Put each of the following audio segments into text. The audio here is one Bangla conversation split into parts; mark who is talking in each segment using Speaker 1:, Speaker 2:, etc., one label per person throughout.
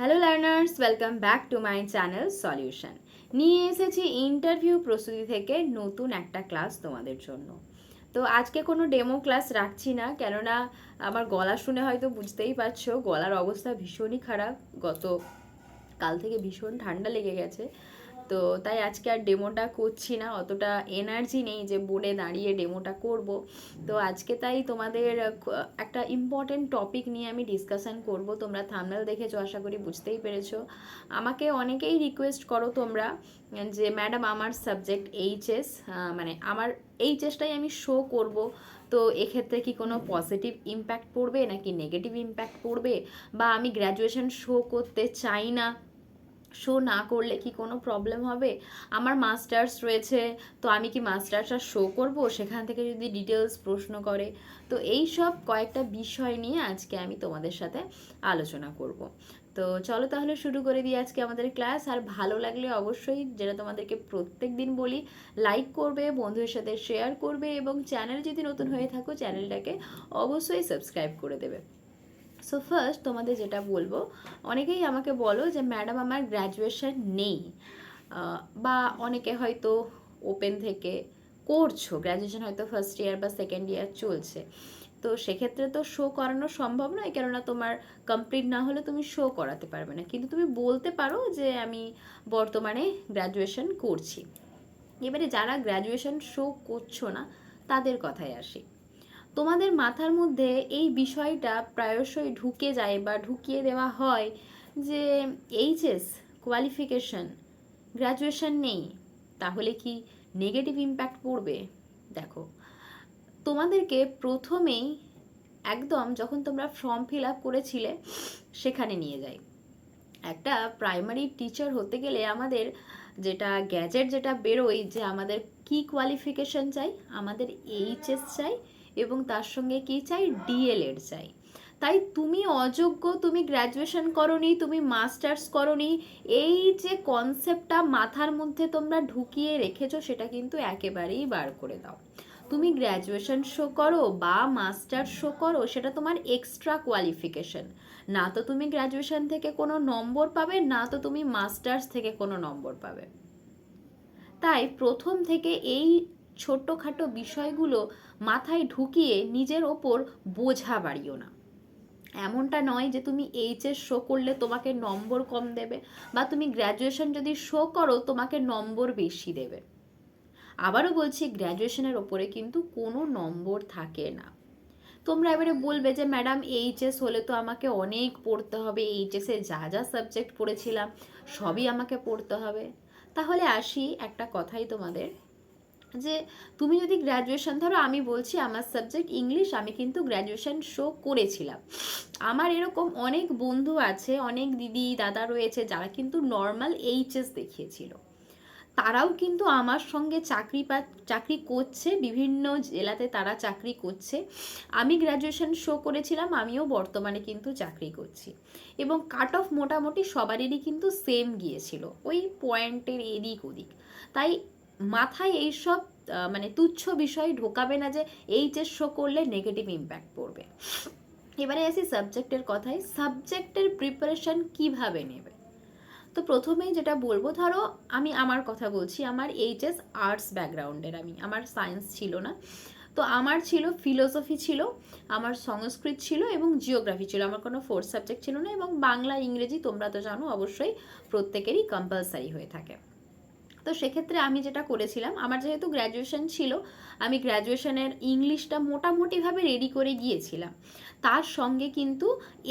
Speaker 1: Hello learners welcome back to my channel solution নিয়ে এসেছি ইন্টারভিউ প্রস্তুতি থেকে নতুন একটা ক্লাস তোমাদের জন্য। তো আজকে কোনো ডেমো ক্লাস রাখছি না, কেননা আমার গলা শুনে হয়তো বুঝতেই পারছ, গলার অবস্থা ভীষণই খারাপ। গত, কাল থেকে ভীষণ ঠান্ডা লেগে গেছে। তো তাই আজকে আর ডেমোটা করছি না, অতটা এনার্জি নেই যে বোর্ডে দাঁড়িয়ে ডেমোটা করব। তো আজকে তাই তোমাদের একটা ইম্পর্টেন্ট টপিক নিয়ে আমি ডিসকাশন করব, তোমরা থামনেল দেখেছ, আশা করি বুঝতেই পেরেছ। আমাকে অনেকেই রিকোয়েস্ট করো তোমরা যে ম্যাডাম আমার সাবজেক্ট এইচএস মানে আমার এইচএসটাই আমি শো করব। তো এক্ষেত্রে কি কোনো পজিটিভ ইম্প্যাক্ট পড়বে নাকি নেগেটিভ ইম্প্যাক্ট পড়বে? বা আমি গ্র্যাজুয়েশন শো করতে চাই না? শো না করলে কি কোনো প্রবলেম হবে? আমার মাস্টার্স রয়েছে, তো আমি কি মাস্টার্সটা শো করব? সেখান থেকে যদি ডিটেলস প্রশ্ন করে। তো এই সব কয়েকটা বিষয় নিয়ে আজকে আমি তোমাদের সাথে আলোচনা করব। তো চলো তাহলে শুরু করে দিই আজকে আমাদের ক্লাস আর ভালো লাগলে অবশ্যই যেটা তোমাদেরকে প্রত্যেক দিন বলি লাইক করবে, বন্ধুদের সাথে শেয়ার করবে এবং চ্যানেল যদি নতুন হয়ে থাকো চ্যানেলটাকে অবশ্যই সাবস্ক্রাইব করে দেবে। সো ফার্স্ট তোমাদের যেটা বলব, অনেকেই আমাকে বলো যে ম্যাডাম আমার গ্র্যাজুয়েশন নেই। বা অনেকে হয়তো ওপেন থেকে করছ গ্র্যাজুয়েশন হয়তো ফার্স্ট ইয়ার বা সেকেন্ড ইয়ার চলছে। তো সেক্ষেত্রে তো শো করানো সম্ভব নয়, কেননা তোমার কমপ্লিট না হলে তুমি শো করাতে পারবে না। কিন্তু তুমি বলতে পারো যে, আমি বর্তমানে গ্র্যাজুয়েশন করছি। এবারে যারা গ্র্যাজুয়েশন শো করছ না, তাদের কথায় আসি। তোমাদের মাথার মধ্যে এই বিষয়টা প্রায়শই ঢুকে যায় বা ঢুকিয়ে দেওয়া হয় যে এইচএস কোয়ালিফিকেশন গ্র্যাজুয়েশন নেই, তাহলে কি নেগেটিভ ইম্প্যাক্ট পড়বে? দেখো, তোমাদেরকে প্রথমেই একদম যখন তোমরা ফর্ম ফিল আপ করেছিলে, সেখানে নিয়ে যাই। একটা প্রাইমারি টিচার হতে গেলে আমাদের যেটা গ্যাজেট যেটা বেরোয় যে আমাদের কি কোয়ালিফিকেশন চাই, আমাদের এইচএস চাই এবং তার সঙ্গে কি চাই? ডিএলএড চাই। তাই তুমি অযোগ্য, তুমি গ্র্যাজুয়েশন করনি, তুমি মাস্টার্স করনি, এই যে কনসেপ্টটা মাথার মধ্যে তোমরা ঢুকিয়ে রেখেছো, সেটা কিন্তু একেবারেই বার করে দাও। তুমি গ্র্যাজুয়েশন শো করো বা মাস্টার শো করো, সেটা তোমার এক্সট্রা কোয়ালিফিকেশন না তো তুমি গ্র্যাজুয়েশন থেকে কোনো নম্বর পাবে, না তো তুমি মাস্টার্স থেকে কোনো নম্বর পাবে। তাই প্রথম থেকে এই ছোট্টখাটো বিষয়গুলো মাথায় ঢুকিয়ে নিজের ওপর বোঝা বাড়িও না। এমনটা নয় যে তুমি এইচএস শো করলে তোমাকে নম্বর কম দেবে বা তুমি গ্র্যাজুয়েশন যদি শো করো তোমাকে নম্বর বেশি দেবে। আবারও বলছি গ্র্যাজুয়েশনের ওপরে কিন্তু কোনো নম্বর থাকে না। তোমরা এবারে বলবে যে, ম্যাডাম, এইচএস হলে তো আমাকে অনেক পড়তে হবে। এইচএসে যা যা সাবজেক্ট পড়েছিলাম, সবই আমাকে পড়তে হবে। তাহলে আসি একটা কথাই তোমাদের। যে তুমি যদি গ্র্যাজুয়েশন ধরো আমি বলছি আমার সাবজেক্ট ইংলিশ আমি কিন্তু গ্র্যাজুয়েশন শো করেছিলাম। আমার এরকম অনেক বন্ধু আছে, অনেক দিদি, দাদা রয়েছে, যারা কিন্তু নর্মাল এইচএস দেখিয়েছিল। তারাও কিন্তু আমার সঙ্গে চাকরি পা, চাকরি করছে, বিভিন্ন জেলাতে তারা চাকরি করছে। আমি গ্র্যাজুয়েশন শো করেছিলাম, আমিও বর্তমানে কিন্তু চাকরি করছি। এবং কাট অফ মোটামুটি সবারই কিন্তু সেম গিয়েছিল, ওই পয়েন্টের এদিক ওদিক। তাই মাথায় এইসব মানে তুচ্ছ বিষয় ঢোকাবে না যে এইচএস শো করলে নেগেটিভ ইম্প্যাক্ট পড়বে। এবারে আসি সাবজেক্টের কথায়। সাবজেক্টের প্রিপারেশন কীভাবে নেবে? তো প্রথমেই যেটা বলব, ধরো আমি আমার কথা বলছি, আমার এইচএস আর্টস ব্যাকগ্রাউন্ডের আমি, আমার সায়েন্স ছিল না। তো আমার ছিল ফিলোসফি ছিল, আমার সংস্কৃত ছিল এবং জিওগ্রাফি ছিল। আমার কোনো ফোর্থ সাবজেক্ট ছিল না এবং বাংলা, ইংরেজি তোমরা তো জানো, অবশ্যই প্রত্যেকেরই কম্পালসারি হয়ে থাকে। তো সেক্ষেত্রে আমি যেটা করেছিলাম, আমার যেহেতু গ্র্যাজুয়েশন ছিল, আমি গ্র্যাজুয়েশনের ইংলিশটা মোটামুটিভাবে রেডি করে গিয়েছিলাম। তার সঙ্গে কিন্তু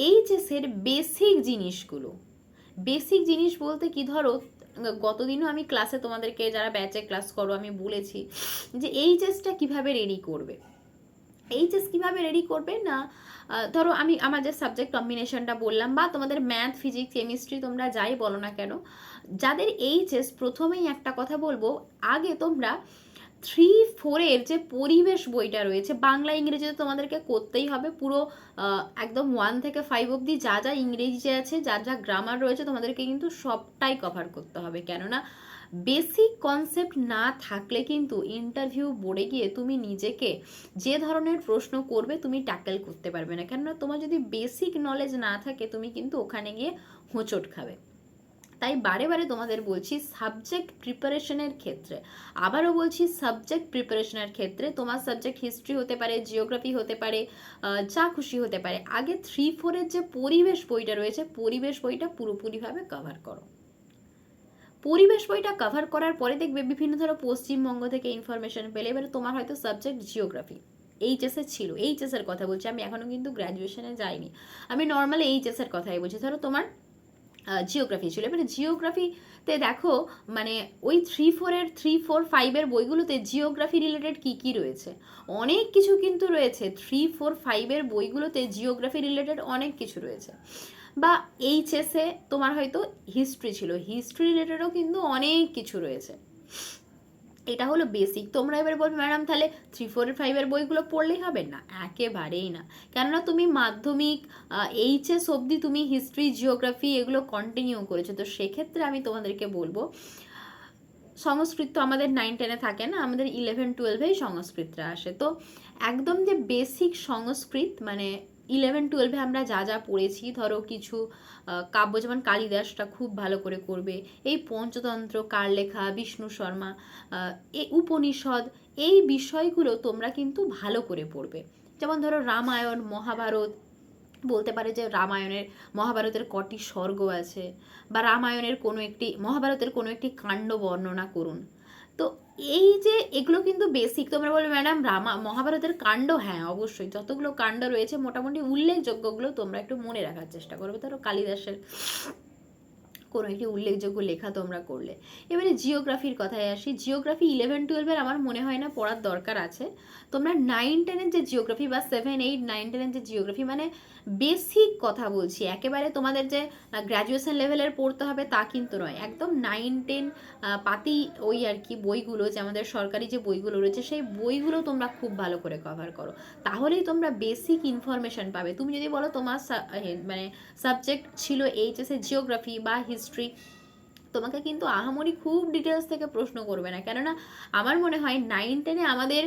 Speaker 1: এইচএসের বেসিক জিনিসগুলো। বেসিক জিনিস বলতে কি ধরো, গতদিনও আমি ক্লাসে তোমাদেরকে যারা ব্যাচে ক্লাস করো, আমি বলেছি যে এইচএসটা কীভাবে রেডি করবে? এইচএস কীভাবে রেডি করবে? না ধরো আমি আমার যে সাবজেক্ট কম্বিনেশনটা বললাম বা তোমাদের ম্যাথ ফিজিক্স কেমিস্ট্রি তোমরা যাই বলো না কেন, যাদের এইচএস প্রথমেই একটা কথা বলব, আগে তোমরা থ্রি ফোরের যে পরিবেশ বইটা রয়েছে, বাংলা, ইংরেজিতে তোমাদেরকে করতেই হবে, পুরো একদম ওয়ান থেকে ফাইভ অবধি যা যা ইংরেজি আছে, যা যা গ্রামার রয়েছে, তোমাদেরকে কিন্তু সবটাই কভার করতে হবে। কেননা বেসিক কনসেপ্ট না থাকলে কিন্তু ইন্টারভিউ বোর্ডে গিয়ে তুমি নিজেকে যে ধরনের প্রশ্ন করবে তুমি ট্যাকেল করতে পারবে না। কেননা তোমার যদি বেসিক নলেজ না থাকে, তুমি কিন্তু ওখানে গিয়ে হোঁচট খাবে। তাই বারে বারে তোমাদের বলছি সাবজেক্ট প্রিপারেশনের ক্ষেত্রে। আবারও বলছি সাবজেক্ট প্রিপারেশনের ক্ষেত্রে তোমার সাবজেক্ট হিস্ট্রি হতে পারে, জিওগ্রাফি হতে পারে যা খুশি হতে পারে। আগে থ্রি ফোরের যে পরিবেশ বইটা রয়েছে, পরিবেশ বইটা পুরোপুরিভাবে কভার করো। পরিবেশ বইটা কভার করার পরে দেখবে বিভিন্ন ধরো পশ্চিমবঙ্গ থেকে ইনফরমেশন পেলে, এবারে তোমার হয়তো সাবজেক্ট জিওগ্রাফি এইচএসে ছিল এইচএসের কথা বলছি, আমি এখনও কিন্তু গ্র্যাজুয়েশনে যাইনি। আমি নর্মালি এইচএসের কথাই বলছি। ধরো তোমার জিওগ্রাফি ছিল, এবারে জিওগ্রাফিতে দেখো মানে ওই থ্রি ফোরের থ্রি ফোর ফাইভের বইগুলোতে জিওগ্রাফি রিলেটেড কি কি রয়েছে? অনেক কিছু কিন্তু রয়েছে। থ্রি ফোর ফাইভের বইগুলোতে জিওগ্রাফি রিলেটেড অনেক কিছু রয়েছে। বা এইচএসে তোমার হয়তো হিস্ট্রি ছিল। হিস্ট্রি রিলেটেডও কিন্তু অনেক কিছু রয়েছে। এটা হলো বেসিক তোমরা এবার বলবে ম্যাডাম তাহলে থ্রি ফোর ফাইভের বইগুলো পড়লেই হবে? না, একেবারেই না। কেননা তুমি মাধ্যমিক এইচএস অবধি তুমি হিস্ট্রি জিওগ্রাফি এগুলো কন্টিনিউ করেছ। তো সেক্ষেত্রে আমি তোমাদেরকে বলব, সংস্কৃত তো আমাদের নাইন টেনে থাকে না? আমাদের ইলেভেন টুয়েলভেই সংস্কৃতটা আসে। তো একদম যে বেসিক সংস্কৃত মানে ইলেভেন টুয়েলভে আমরা যা যা পড়েছি, ধরো কিছু কাব্য, যেমন কালিদাসটা খুব ভালো করে করবে, এই পঞ্চতন্ত্র কার লেখা বিষ্ণু শর্মা এই উপনিষদ, এই বিষয়গুলো তোমরা কিন্তু ভালো করে পড়বে। যেমন ধরো রামায়ণ, মহাভারত, বলতে পারে যে রামায়ণের, মহাভারতের কটি স্বর্গ আছে, বা রামায়ণের কোনো একটি, মহাভারতের কোনো একটি কাণ্ড বর্ণনা করুন। তো এই যে এগুলো কিন্তু বেসিক তোমরা বলবে ম্যাডাম রামা, মহাভারতের কাণ্ড হ্যাঁ অবশ্যই। যতগুলো কাণ্ড রয়েছে, মোটামুটি উল্লেখযোগ্যগুলো তোমরা একটু মনে রাখার চেষ্টা করবে। ধরো কালিদাসের কোনো একটি উল্লেখযোগ্য লেখা তোমরা করলে। এবারে জিওগ্রাফির কথায় আসি। জিওগ্রাফি ইলেভেন টুয়েলভের আমার মনে হয় না পড়ার দরকার আছে। তোমরা নাইন টেনের যে জিওগ্রাফি বা সেভেন এইট নাইন টেনের যে জিওগ্রাফি মানে বেসিক কথা বলছি। একেবারে তোমাদের যে গ্র্যাজুয়েশন লেভেলের পড়তে হবে তা কিন্তু নয়। একদম নাইন টেন পাতি ওই আর কি বইগুলো যে আমাদের সরকারি যে বইগুলো রয়েছে, সেই বইগুলো তোমরা খুব ভালো করে কভার করো। তাহলেই তোমরা বেসিক ইনফরমেশন পাবে। তুমি যদি বলো তোমার মানে সাবজেক্ট ছিল এইচএসে জিওগ্রাফি বা হিস্ট্রি তোমাকে কিন্তু আহামরি খুব ডিটেলস থেকে প্রশ্ন করবে না। কেননা আমার মনে হয় নাইন টেনে আমাদের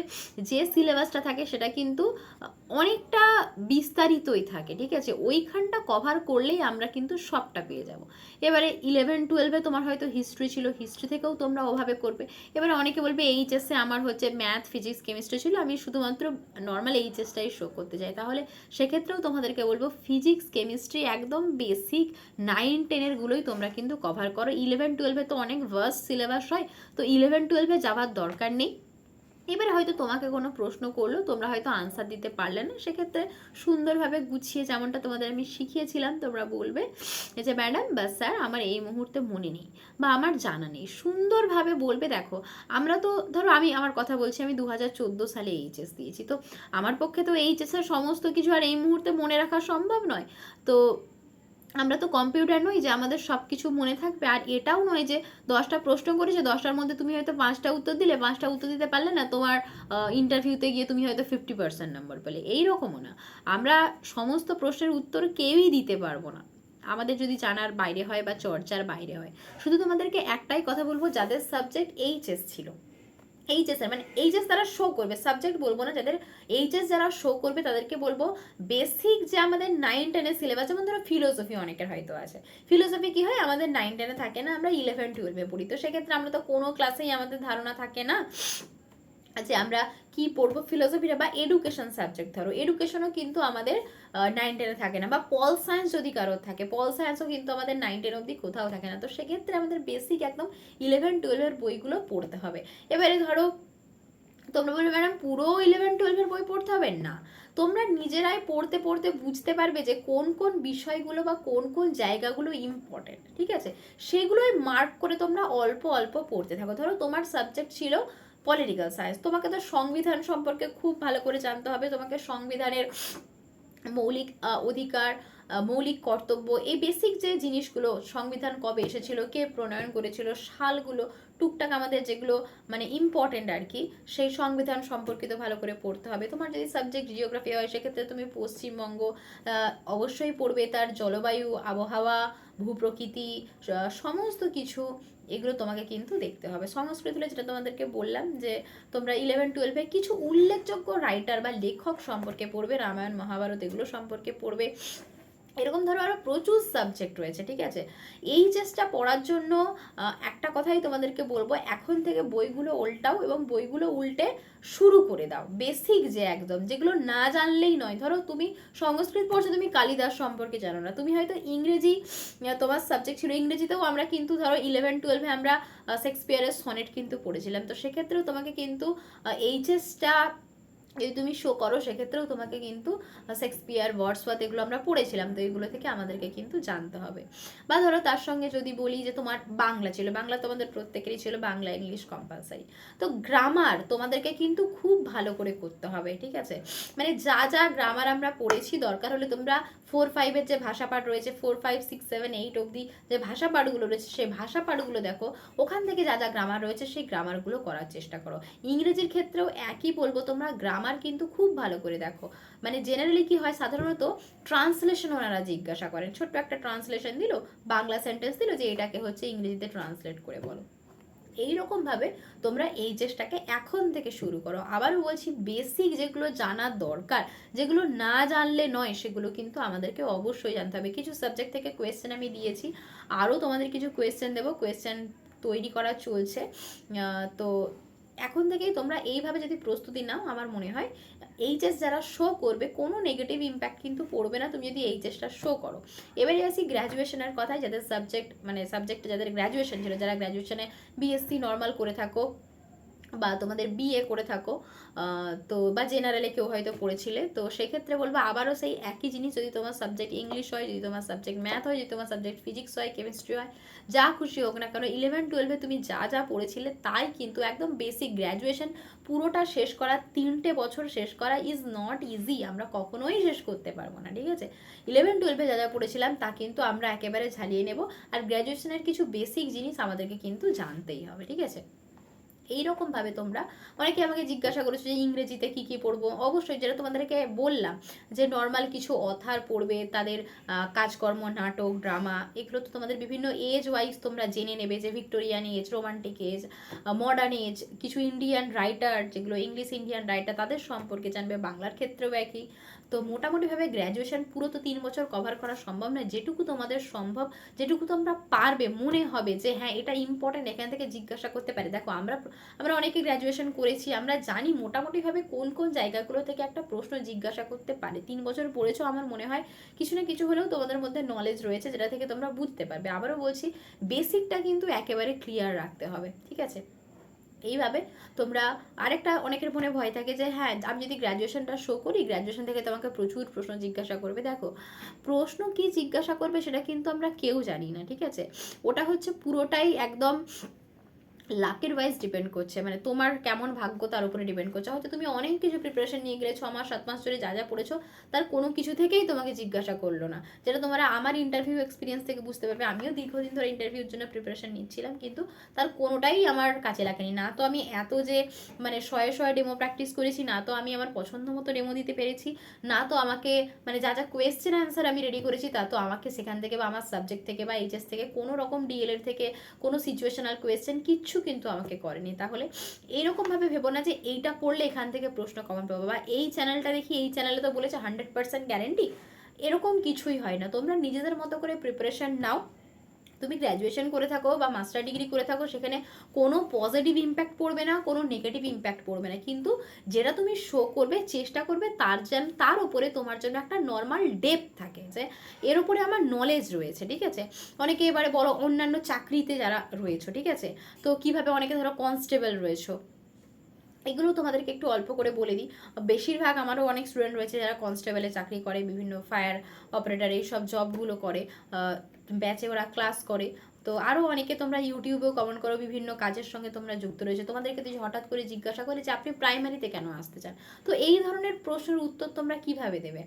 Speaker 1: যে সিলেবাসটা থাকে সেটা কিন্তু অনেকটা বিস্তারিতই থাকে, ঠিক আছে? ওইখানটা কভার করলেই আমরা কিন্তু সবটা পেয়ে যাব। এবারে ইলেভেন টুয়েলভে তোমার হয়তো হিস্ট্রি ছিল হিস্ট্রি থেকেও তোমরা ওভাবে করবে। এবারে অনেকে বলবে এইচএসে আমার হচ্ছে ম্যাথ ফিজিক্স কেমিস্ট্রি ছিল, আমি শুধুমাত্র নর্মাল এইচএসটাই শো করতে চাই। তাহলে সেক্ষেত্রেও তোমাদেরকে বলব ফিজিক্স কেমিস্ট্রি একদম বেসিক নাইন টেনেরগুলোই তোমরা কিন্তু কভার করো। ইলেভেন টুয়েলভে তো অনেক ভার্স সিলেবাস হয়, তো ইলেভেন টুয়েলভে যাওয়ার দরকার নেই। এবারে হয়তো তোমাকে কোনো প্রশ্ন করল, তোমরা হয়তো আনসার দিতে পারলে না। সেক্ষেত্রে সুন্দরভাবে গুছিয়ে যেমনটা তোমাদের আমি শিখিয়েছিলাম, তোমরা বলবে যে ম্যাডাম বা স্যার, আমার এই মুহূর্তে মনে নেই বা আমার জানা নেই। সুন্দরভাবে বলবে, দেখো, আমরা তো, ধরো আমি আমার কথা বলছি, আমি দু হাজার চোদ্দ সালে এইচএস দিয়েছি। তো আমার পক্ষে তো এইচএসের সমস্ত কিছু আর এই মুহূর্তে মনে রাখা সম্ভব নয়। তো আমরা তো কম্পিউটার নই যে আমাদের সব কিছু মনে থাকবে। আর এটাও নয় যে দশটা প্রশ্ন করেছে, দশটার মধ্যে তুমি হয়তো পাঁচটা উত্তর দিলে, পাঁচটা উত্তর দিতে পারলে না তোমার ইন্টারভিউতে গিয়ে তুমি হয়তো ফিফটি পার্সেন্ট নাম্বার পেলে। এইরকমও না। আমরা সমস্ত প্রশ্নের উত্তর কেউই দিতে পারব না। আমাদের যদি জানার বাইরে হয় বা চর্চার বাইরে হয়। শুধু তোমাদেরকে একটাই কথা বলব, যাদের সাবজেক্ট এইচএস ছিল। এইচএস মানে এইচএস তারা শো করবে। সাবজেক্ট বলব না, যাদের এইচএস যারা শো করবে, তাদেরকে বলব বেসিক যে আমাদের নাইন টেনের সিলেবাস যেমন ধরো ফিলোসফি অনেকের হয়তো আছে। ফিলোসফি কি হয়? আমাদের নাইন টেনে থাকে না, আমরা ইলেভেন টুয়েলভে পড়ি। তো সেক্ষেত্রে আমরা তো কোনো ক্লাসেই আমাদের ধারণা থাকে না। যে আমরা কি পড়ব? ফিলোসফিটা বা এডুকেশন সাবজেক্ট ধরো। এডুকেশনও কিন্তু আমাদের নাইন টেনে থাকে না। বা পল সায়েন্স যদি কারোর থাকে, পল সায়েন্সও কিন্তু আমাদের নাইন টেন অবধি কোথাও থাকে না। তো সেক্ষেত্রে আমাদের বেসিক একদম ইলেভেন টুয়েলভের বইগুলো পড়তে হবে। এবারে ধরো, তোমরা বলবে, ম্যাডাম, পুরো ইলেভেন টুয়েলভের বই পড়তে হবে? না। তোমরা নিজেরাই পড়তে পড়তে বুঝতে পারবে যে কোন কোন বিষয়গুলো বা কোন কোন জায়গাগুলো ইম্পর্টেন্ট ঠিক আছে? সেগুলোই মার্ক করে তোমরা অল্প অল্প পড়তে থাকো। ধরো তোমার সাবজেক্ট ছিল পলিটিক্যাল সায়েন্স তোমাকে তো সংবিধান সম্পর্কে খুব ভালো করে জানতে হবে। তোমাকে সংবিধানের মৌলিক অধিকার মৌলিক কর্তব্য, এই বেসিক যে জিনিসগুলো সংবিধান কবে এসেছিল, কে প্রণয়ন করেছিল, সালগুলো, টুকটাক আমাদের যেগুলো মানে ইম্পর্টেন্ট আর কি সেই সংবিধান সম্পর্কিত ভালো করে পড়তে হবে। তোমার যদি সাবজেক্ট জিওগ্রাফি হয়, সেক্ষেত্রে তুমি পশ্চিমবঙ্গ অবশ্যই পড়বে তার জলবায়ু, আবহাওয়া, ভূপ্রকৃতি সমস্ত কিছু, এগুলো তোমাকে কিন্তু দেখতে হবে। সংস্কৃত হলে যেটা তোমাদেরকে বললাম যে, তোমরা ইলেভেন টুয়েলভে কিছু উল্লেখযোগ্য রাইটার বা লেখক সম্পর্কে পড়বে, রামায়ণ, মহাভারত, এগুলো সম্পর্কে পড়বে। এরকম ধরো আরও প্রচুর সাবজেক্ট রয়েছে, ঠিক আছে? এই চেষ্টা পড়ার জন্য একটা কথাই তোমাদেরকে বলব, এখন থেকে বইগুলো উল্টাও এবং বইগুলো উল্টে শুরু করে দাও বেসিক যে একদম, যেগুলো না জানলেই নয়। ধরো তুমি সংস্কৃত পড়ছো, তুমি কালিদাস সম্পর্কে জানো না, তুমি হয়তো ইংরেজি তোমার সাবজেক্ট ছিল, ইংরেজিতেও আমরা কিন্তু ধরো ইলেভেন টুয়েলভে আমরা শেক্সপিয়ারের সনেট কিন্তু পড়েছিলাম। তো সেক্ষেত্রেও তোমাকে কিন্তু এইচএসটা যদি তুমি শো করো, সেক্ষেত্রেও তোমাকে কিন্তু শেক্সপিয়ার ওয়ার্ডসওয়াথ এগুলো আমরা পড়েছিলাম, তো এগুলো থেকে আমাদেরকে কিন্তু জানতে হবে। বা ধরো তার সঙ্গে যদি বলি যে তোমার বাংলা ছিল, বাংলা তোমাদের প্রত্যেকেরই ছিল, বাংলা ইংলিশ কম্পালসারি তো গ্রামার তোমাদেরকে কিন্তু খুব ভালো করে করতে হবে, ঠিক আছে? মানে যা যা গ্রামার আমরা পড়েছি, দরকার হলে তোমরা ফোর ফাইভের যে ভাষা পাঠ রয়েছে four five six seven eight অবধি যে ভাষা পাঠগুলো রয়েছে, সেই ভাষা পাঠগুলো দেখো, ওখান থেকে যা যা গ্রামার রয়েছে, সেই গ্রামারগুলো করার চেষ্টা করো। ইংরেজির ক্ষেত্রেও একই বলব তোমরা গ্রামার কিন্তু খুব ভালো করে দেখো। মানে জেনারেলি কি হয়, সাধারণত ট্রান্সলেশন ওনারা জিজ্ঞাসা করেন। ছোট্ট একটা ট্রান্সলেশন দিল, বাংলা সেন্টেন্স দিল যে এটাকে হচ্ছে ইংরেজিতে ট্রান্সলেট করে বলো। এইরকম ভাবে তোমরা এই চেষ্টাকে এখন থেকে শুরু করো। আবার বলছি বেসিক যেগুলো জানার দরকার, যেগুলো না জানলে নয়, সেগুলো কিন্তু আমাদেরকে অবশ্যই জানতে হবে। কিছু সাবজেক্ট থেকে কোয়েশ্চেন আমি দিয়েছি। আরও তোমাদের কিছু কোয়েশ্চেন দেবো। কোয়েশ্চেন তৈরি করা চলছে। তো এখন থেকেই তোমরা এইভাবে যদি প্রস্তুতি নাও, আমার মনে হয় এইচএস যারা শো করবে, কোনো নেগেটিভ ইম্প্যাক্ট কিন্তু পড়বে না। তুমি যদি এইচএসটা শো করো। এবারে আসি গ্র্যাজুয়েশনের কথায়, যাদের সাবজেক্ট মানে সাবজেক্টে যাদের গ্র্যাজুয়েশন ছিল, যারা গ্র্যাজুয়েশনে বিএসসি নর্মাল করে থাকো বা তোমাদের বিএ করে থাকো তো বা জেনারেলে কেউ হয়তো পড়েছিলে তো সেক্ষেত্রে বলব আবারও সেই একই জিনিস, যদি তোমার সাবজেক্ট ইংলিশ হয়, যদি তোমার সাবজেক্ট ম্যাথ হয়, যদি তোমার সাবজেক্ট ফিজিক্স হয় কেমিস্ট্রি হয়, যা খুশি হোক না কেন ইলেভেন টুয়েলভে তুমি যা যা পড়েছিলে তাই কিন্তু একদম বেসিক গ্র্যাজুয়েশন পুরোটা শেষ করা, তিনটে বছর শেষ করা ইজ নট ইজি আমরা কখনোই শেষ করতে পারব না, ঠিক আছে? ইলেভেন টুয়েলভে যা যা পড়েছিলাম, তা কিন্তু আমরা একেবারে ঝালিয়ে নেব, আর গ্র্যাজুয়েশনের কিছু বেসিক জিনিস আমাদেরকে কিন্তু জানতেই হবে, ঠিক আছে? এইরকম ভাবে তোমরা অনেকে আমাকে জিজ্ঞাসা করেছ যে ইংরেজিতে কি কি পড়ব? অবশ্যই যেটা তোমাদেরকে বললাম যে নর্মাল কিছু অথার পড়বে, তাদের কাজকর্ম, নাটক ড্রামা এগুলো তো তোমাদের বিভিন্ন এজ ওয়াইজ তোমরা জেনে নেবে যে Victorian age romantic age modern age কিছু ইন্ডিয়ান রাইটার যেগুলো ইংলিশ ইন্ডিয়ান রাইটার তাদের সম্পর্কে জানবে, বাংলার ক্ষেত্রেও একই। তো মোটামুটিভাবে গ্র্যাজুয়েশন পুরো তো তিন বছর কভার করা সম্ভব নয়। যেটুকু তোমাদের সম্ভব, যেটুকু তোমরা পারবে, মনে হবে যে হ্যাঁ এটা ইম্পর্টেন্ট এখান থেকে জিজ্ঞাসা করতে পারে। দেখো, আমরা আমরা অনেকে গ্র্যাজুয়েশন করেছি, আমরা জানি মোটামুটিভাবে কোন কোন জায়গাগুলো থেকে একটা প্রশ্ন জিজ্ঞাসা করতে পারে। তিন বছর পড়েছো আমার মনে হয়, কিছু না কিছু হলেও তোমাদের মধ্যে নলেজ রয়েছে যেটা থেকে তোমরা বুঝতে পারবে। আবারও বলছি বেসিকটা কিন্তু একেবারে ক্লিয়ার রাখতে হবে, ঠিক আছে? এইভাবে তোমরা আরেকটা অনেকের মনে ভয় থাকে যে হ্যাঁ আমি যদি গ্র্যাজুয়েশনটা শো করি গ্র্যাজুয়েশন থেকে তোমাকে প্রচুর প্রশ্ন জিজ্ঞাসা করবে। দেখো, প্রশ্ন কি জিজ্ঞাসা করবে সেটা কিন্তু আমরা কেউ জানি না, ঠিক আছে? ওটা হচ্ছে পুরোটাই একদম লাকের ওয়াইজ ডিপেন্ড করছে। মানে তোমার কেমন ভাগ্য তার উপরে ডিপেন্ড করছে। হয়তো তুমি অনেক কিছু প্রিপারেশন নিয়ে গেলে ছ মাস সাত মাস ধরে যা যা পড়েছো, তার কোনো কিছু থেকেই তোমাকে জিজ্ঞাসা করল না। যেটা তোমরা আমার ইন্টারভিউ এক্সপিরিয়েন্স থেকে বুঝতে পারবে, আমিও দীর্ঘদিন ধরে ইন্টারভিউর জন্য প্রিপারেশন নিচ্ছিলাম, কিন্তু তার কোনোটাই আমার কাছে লাগেনি। না তো আমি এত যে মানে শয়ে শয়ে ডেমো প্র্যাকটিস করেছি, না তো আমি আমার পছন্দ মতো ডেমো দিতে পেরেছি, না তো আমাকে মানে যা যা কোয়েশ্চেন অ্যান্সার আমি রেডি করেছি, তা তো আমাকে সেখান থেকে বা আমার সাবজেক্ট থেকে বা এইচএস থেকে কোনো রকম ডিএলএড থেকে কোনো সিচুয়েশনাল কোয়েশ্চেন কিচ্ছু কিন্তু আমাকে করেনি। তাহলে এইরকমভাবে ভেবো না যে এইটা পড়লে এখান থেকে প্রশ্ন কমন পাবো বা এই চ্যানেলটা দেখি, এই চ্যানেলে তো বলেছে হান্ড্রেড পার্সেন্ট গ্যারেন্টি এরকম কিছুই হয় না। তোমরা নিজেদের মতো করে প্রিপারেশান নাও। তুমি গ্র্যাজুয়েশন করে থাকো বা মাস্টার ডিগ্রি করে থাকো, সেখানে কোনো পজিটিভ ইম্প্যাক্ট পড়বে না, কোনো নেগেটিভ ইম্প্যাক্ট পড়বে না। কিন্তু যেটা তুমি শো করবে, চেষ্টা করবে, তার যেন, তার উপরে তোমার জন্য একটা নর্মাল ডেপ থাকে। যে এর উপরে আমার নলেজ রয়েছে, ঠিক আছে? অনেকে এবারে বড় অন্যান্য চাকরিতে যারা রয়েছে, ঠিক আছে? তো কীভাবে অনেকে ধরো কনস্টেবল রয়েছে। এগুলো তোমাদেরকে একটু অল্প করে বলে দিই। বেশিরভাগ আমারও অনেক স্টুডেন্ট রয়েছে যারা কনস্টেবলে চাকরি করে, বিভিন্ন ফায়ার অপারেটার এইসব জবগুলো করে ব্যাচে ওরা ক্লাস করে। তো আরও অনেকে তোমরা ইউটিউবেও কমেন্ট করো, বিভিন্ন কাজের সঙ্গে তোমরা যুক্ত রয়েছে। তোমাদেরকে যদি হঠাৎ করে জিজ্ঞাসা করে যে, আপনি প্রাইমারিতে কেন আসতে চান? তো এই ধরনের প্রশ্নের উত্তর তোমরা কীভাবে দেবে?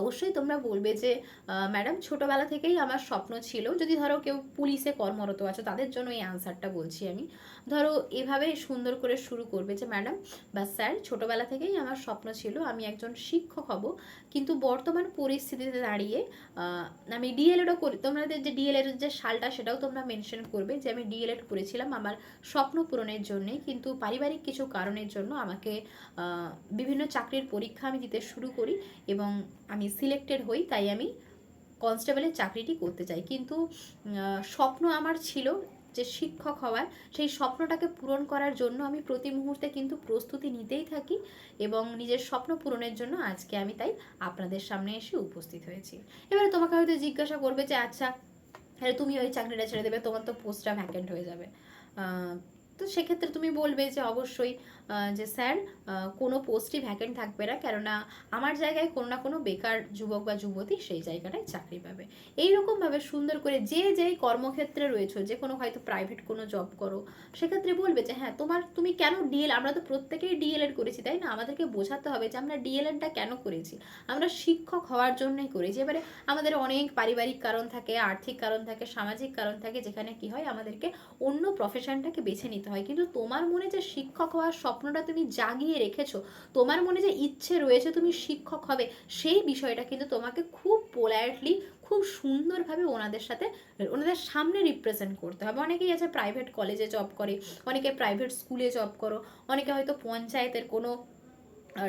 Speaker 1: অবশ্যই তোমরা বলবে যে ম্যাডাম ছোটোবেলা থেকেই আমার স্বপ্ন ছিল। যদি ধরো কেউ পুলিশে কর্মরত আছে, তাদের জন্য এই আনসারটা বলছি আমি। ধরো এভাবে সুন্দর করে শুরু করবে যে ম্যাডাম বা স্যার ছোটোবেলা থেকেই আমার স্বপ্ন ছিল আমি একজন শিক্ষক হব। কিন্তু বর্তমান পরিস্থিতিতে দাঁড়িয়ে আমি ডিএলএডও করি তোমাদের যে ডিএলএড যে সালটা, সেটাও তোমরা মেনশন করবে যে, আমি ডিএলএড করেছিলাম আমার স্বপ্ন পূরণের জন্যে কিন্তু পারিবারিক কিছু কারণের জন্য আমাকে বিভিন্ন চাকরির পরীক্ষা আমি দিতে শুরু করি এবং আমি সিলেক্টেড হই, তাই আমি কনস্টেবলের চাকরিটি করতে চাই। কিন্তু স্বপ্ন আমার ছিল যে শিক্ষক হওয়ার। সেই স্বপ্নটাকে পূরণ করার জন্য আমি প্রতি মুহূর্তে কিন্তু প্রস্তুতি নিতেই থাকি এবং নিজের স্বপ্ন পূরণের জন্য আজকে আমি তাই আপনাদের সামনে এসে উপস্থিত হয়েছি। এবারে তোমাকে হয়তো জিজ্ঞাসা করবে যে আচ্ছা তাহলে তুমি ওই চাকরিটা ছেড়ে দেবে, তোমার তো পোস্টটা ভ্যাকেন্ট হয়ে যাবে। তো সেক্ষেত্রে তুমি বলবে যে, অবশ্যই যে স্যার কোনো পোস্টই ভ্যাকেন্ট থাকবে না, কেননা আমার জায়গায় কোনো না কোনো বেকার যুবক বা যুবতী সেই জায়গাটায় চাকরি পাবে। এইরকমভাবে সুন্দর করে যে যেই কর্মক্ষেত্রে রয়েছে, যে কোনো হয়তো প্রাইভেট কোনো জব করো, সেক্ষেত্রে বলবে যে হ্যাঁ তোমার, তুমি কেন ডিএল আমরা তো প্রত্যেকেই ডিএলএড করেছি, তাই না? আমাদেরকে বোঝাতে হবে যে আমরা ডিএলএডটা কেন করেছি। আমরা শিক্ষক হওয়ার জন্যই করেছি। এবারে আমাদের অনেক পারিবারিক কারণ থাকে, আর্থিক কারণ থাকে, সামাজিক কারণ থাকে, যেখানে কি হয়, আমাদেরকে অন্য প্রফেশনটাকে বেছে নিতে হয়। কিন্তু তোমার মনে যে শিক্ষক হওয়ার স্বপ্নটা তুমি জাগিয়ে রেখেছো, তোমার মনে যে ইচ্ছে রয়েছে তুমি শিক্ষক হবে, সেই বিষয়টা কিন্তু তোমাকে খুব পোলাইটলি খুব সুন্দরভাবে ওনাদের সাথে, ওনাদের সামনে রিপ্রেজেন্ট করতে হবে। অনেকেই আছে প্রাইভেট কলেজে জব করে, অনেকে প্রাইভেট স্কুলে জব করো, অনেকে হয়তো পঞ্চায়েতের কোনো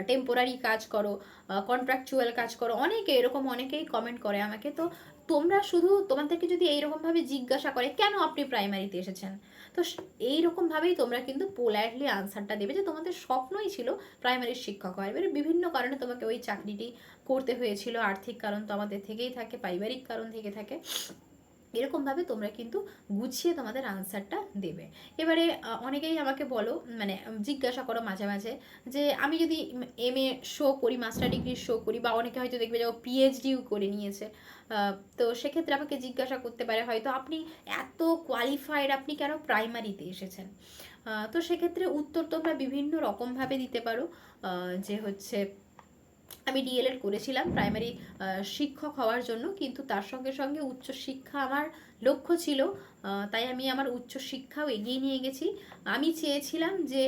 Speaker 1: টেম্পোরারি কাজ করো কন্ট্রাকচুয়াল কাজ করো, অনেকে এরকম অনেকেই কমেন্ট করে আমাকে, তো তোমরা শুধু তোমাদেরকে যদি এইরকমভাবে জিজ্ঞাসা করে, কেন আপনি প্রাইমারিতে এসেছেন? তো এইরকমভাবেই তোমরা কিন্তু পোলাইটলি আনসারটা দেবে যে তোমাদের স্বপ্নই ছিল প্রাইমারির শিক্ষক হওয়ার এবারে বিভিন্ন কারণে তোমাকে ওই চাকরিটি করতে হয়েছিল। আর্থিক কারণ তো আমাদের থেকেই থাকে, পারিবারিক কারণ থেকে থাকে। এরকমভাবে তোমরা কিন্তু গুছিয়ে তোমাদের আনসারটা দেবে। এবারে অনেকেই আমাকে বলো মানে জিজ্ঞাসা করো মাঝে মাঝে যে, আমি যদি এম এ শো করি মাস্টার ডিগ্রি শো করি, বা অনেকে হয়তো দেখবে যে ও পিএইচডিও করে নিয়েছে তো সেক্ষেত্রে আমাকে জিজ্ঞাসা করতে পারে, হয়তো আপনি এত কোয়ালিফাইড আপনি কেন প্রাইমারিতে এসেছেন? তো সেক্ষেত্রে উত্তর তোমরা বিভিন্ন রকমভাবে দিতে পারো যে হচ্ছে আমি ডিএলএড করেছিলাম প্রাইমারি শিক্ষক হওয়ার জন্য, কিন্তু তার সঙ্গে সঙ্গে উচ্চ শিক্ষা আমার লক্ষ্য ছিল তাই আমি আমার উচ্চ শিক্ষাও এগিয়ে নিয়ে গেছি। আমি চেয়েছিলাম যে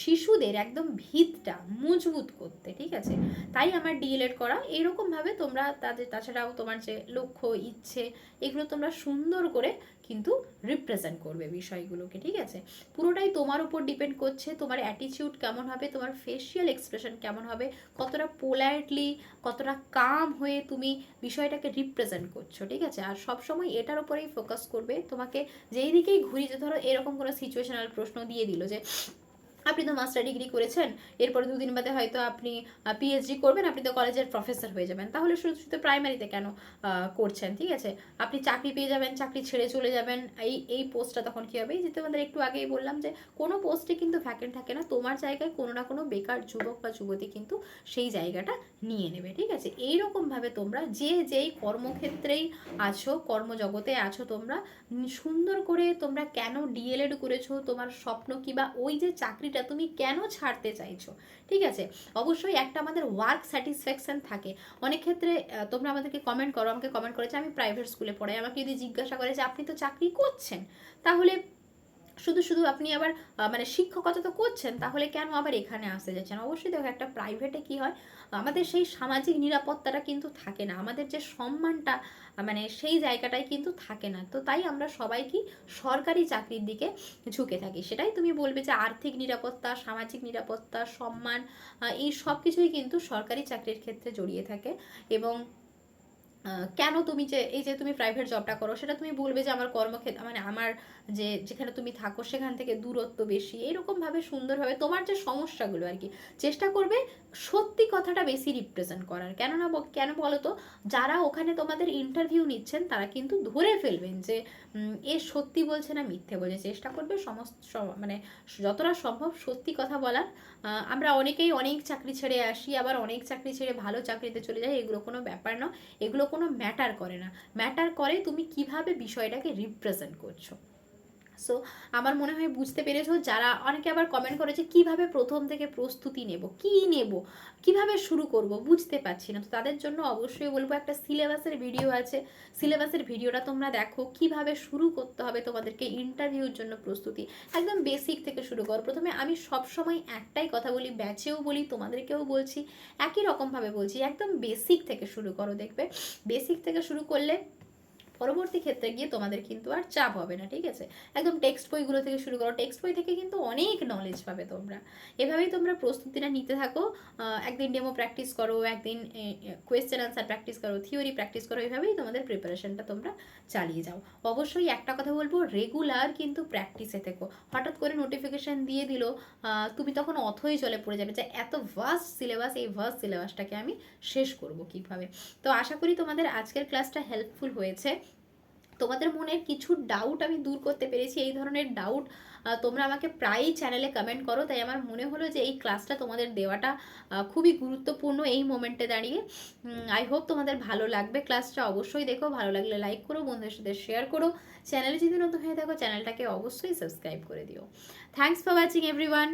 Speaker 1: শিশুদের একদম ভিতটা মজবুত করতে, ঠিক আছে? তাই আমার ডিএলএড করা এইরকমভাবে তোমরা তাদের, তাছাড়াও তোমার যে লক্ষ্য, ইচ্ছে, এগুলো তোমরা সুন্দর করে কিন্তু রিপ্রেজেন্ট করবে বিষয়গুলোকে, ঠিক আছে? পুরোটাই তোমার উপর ডিপেন্ড করছে, তোমার অ্যাটিটিউড কেমন হবে, তোমার ফেসিয়াল এক্সপ্রেশন কেমন হবে, কতটা পোলাইটলি কতটা কাম হয়ে তুমি বিষয়টাকে রিপ্রেজেন্ট করছ, ঠিক আছে? আর সবসময় এটার উপরেই ফোকাস করবে, তোমাকে যেই দিকেই ঘুরি যে ধরো এরকম কোনো সিচুয়েশনাল প্রশ্ন দিয়ে দিল যে আপনি তো মাস্টার ডিগ্রি করেছেন, এরপরে দুদিন বাদে হয়তো আপনি পিএইচডি করবেন, আপনি তো কলেজের প্রফেসর হয়ে যাবেন। তাহলে শুধু শুধু প্রাইমারিতে কেন করছেন, ঠিক আছে? আপনি চাকরি পেয়ে যাবেন, চাকরি ছেড়ে চলে যাবেন, এই এই পোস্টটা তখন কী হবে? এই যে তোমাদের একটু আগেই বললাম যে, কোনো পোস্টে কিন্তু ভ্যাকেন্ট থাকে না, তোমার জায়গায় কোনো না কোনো বেকার যুবক বা যুবতী কিন্তু সেই জায়গাটা নিয়ে নেবে, ঠিক আছে? এইরকমভাবে তোমরা যে যেই কর্মক্ষেত্রেই আছো, কর্মজগতে আছো তোমরা সুন্দর করে তোমরা কেন ডিএলএড করেছ, তোমার স্বপ্ন কি বা ওই যে চাকরিটা তুমি কেন ছাড়তে চাইছো? ঠিক আছে? অবশ্যই একটা আমাদের ওয়ার্ক স্যাটিসফ্যাকশন থাকে। অনেক ক্ষেত্রে তোমরা আমাদেরকে কমেন্ট করো, আমাকে কমেন্ট করেছে, আমি প্রাইভেট স্কুলে পড়াই। আমাকে যদি জিজ্ঞাসা করে যে, আপনি তো চাকরি করছেন? তাহলে শুধু শুধু আপনি আবার মানে শিক্ষকতা তো করছেন, তাহলে কেন আবার এখানে আসতে যাচ্ছেন? অবশ্যই দেখো, একটা প্রাইভেটে কি হয়, আমাদের সেই সামাজিক নিরাপত্তাটা কিন্তু থাকে না। আমাদের যে সম্মানটা মানে সেই জায়গাটাই কিন্তু থাকে না। তো তাই আমরা সবাই কি সরকারি চাকরির দিকে ঝুঁকে থাকি। সেটাই তুমি বলবে যে আর্থিক নিরাপত্তা, সামাজিক নিরাপত্তা, সম্মান এই সব কিছুই কিন্তু সরকারি চাকরির ক্ষেত্রে জড়িয়ে থাকে। এবং কেন তুমি যে, এই যে তুমি প্রাইভেট জবটা করো, সেটা তুমি বলবে যে আমার কর্মক্ষেত্র মানে আমার যে, যেখানে তুমি থাকো সেখান থেকে দূরত্ব বেশি, এরকমভাবে সুন্দরভাবে তোমার যে সমস্যাগুলো আর কি, চেষ্টা করবে সত্যি কথাটা বেশি রিপ্রেজেন্ট করার। কেননা কেন বলো তো যারা ওখানে তোমাদের ইন্টারভিউ নিচ্ছেন, তারা কিন্তু ধরে ফেলবেন যে এ সত্যি বলছে না মিথ্যে বলছে। চেষ্টা করবে সমস্ত মানে যতটা সম্ভব সত্যি কথা বলার। আমরা অনেকেই অনেক চাকরি ছেড়ে আসি, আবার অনেক চাকরি ছেড়ে ভালো চাকরিতে চলে যাই, এগুলো কোনো ব্যাপার না এগুলো কোনো ম্যাটার করে না। ম্যাটার করে তুমি কীভাবে বিষয়টাকে রিপ্রেজেন্ট করছ।
Speaker 2: সো আমার মনে হয় বুঝতে পেরেছ, যারা অনেকে আবার কমেন্ট করেছে কীভাবে প্রথম থেকে প্রস্তুতি নেব, কি নেব, কীভাবে শুরু করব বুঝতে পারছি না। তো তাদের জন্য অবশ্যই বলব একটা সিলেবাসের ভিডিও আছে। সিলেবাসের ভিডিওটা তোমরা দেখো, কীভাবে শুরু করতে হবে তোমাদেরকে ইন্টারভিউর জন্য প্রস্তুতি। একদম বেসিক থেকে শুরু করো। প্রথমে আমি সব সময় একটাই কথা বলি ব্যাচেও বলি, তোমাদেরকেও বলছি, একই রকমভাবে বলছি, একদম বেসিক থেকে শুরু করো দেখবে। বেসিক থেকে শুরু করলে পরবর্তী ক্ষেত্রে গিয়ে তোমাদের কিন্তু আর চাপ হবে না, ঠিক আছে? একদম টেক্সট বইগুলো থেকে শুরু করো। টেক্সট বই থেকে কিন্তু অনেক নলেজ পাবে তোমরা। এভাবেই তোমরা প্রস্তুতিটা নিতে থাকো। একদিন ডেমো প্র্যাকটিস করো, একদিন কোয়েশ্চেন আনসার প্র্যাকটিস করো থিওরি প্র্যাকটিস করো, এভাবেই তোমাদের প্রিপারেশনটা তোমরা চালিয়ে যাও। অবশ্যই একটা কথা বলব রেগুলার কিন্তু প্র্যাকটিসে থেকো। হঠাৎ করে নোটিফিকেশন দিয়ে দিল তুমি তখন অথই জলে পড়ে যাবে যে এত ভাস্ট সিলেবাস এই ভাস্ট সিলেবাসটাকে আমি শেষ করব কীভাবে? তো আশা করি তোমাদের আজকের ক্লাসটা হেল্পফুল হয়েছে। তোমাদের মনের কিছু ডাউট আমি দূর করতে পেরেছি, এই ধরনের ডাউট তোমরা আমাকে প্রায়ই চ্যানেলে কমেন্ট করো। তাই আমার মনে হলো যে এই ক্লাসটা তোমাদের দেওয়াটা খুবই গুরুত্বপূর্ণ এই মোমেন্টে দাঁড়িয়ে। আই হোপ তোমাদের ভালো লাগবে ক্লাসটা অবশ্যই দেখো, ভালো লাগলে লাইক করো, বন্ধুদের সাথে শেয়ার করো। চ্যানেলে যদি নতুন হয়ে থাকো চ্যানেলটাকে অবশ্যই সাবস্ক্রাইব করে দিও। Thanks for watching everyone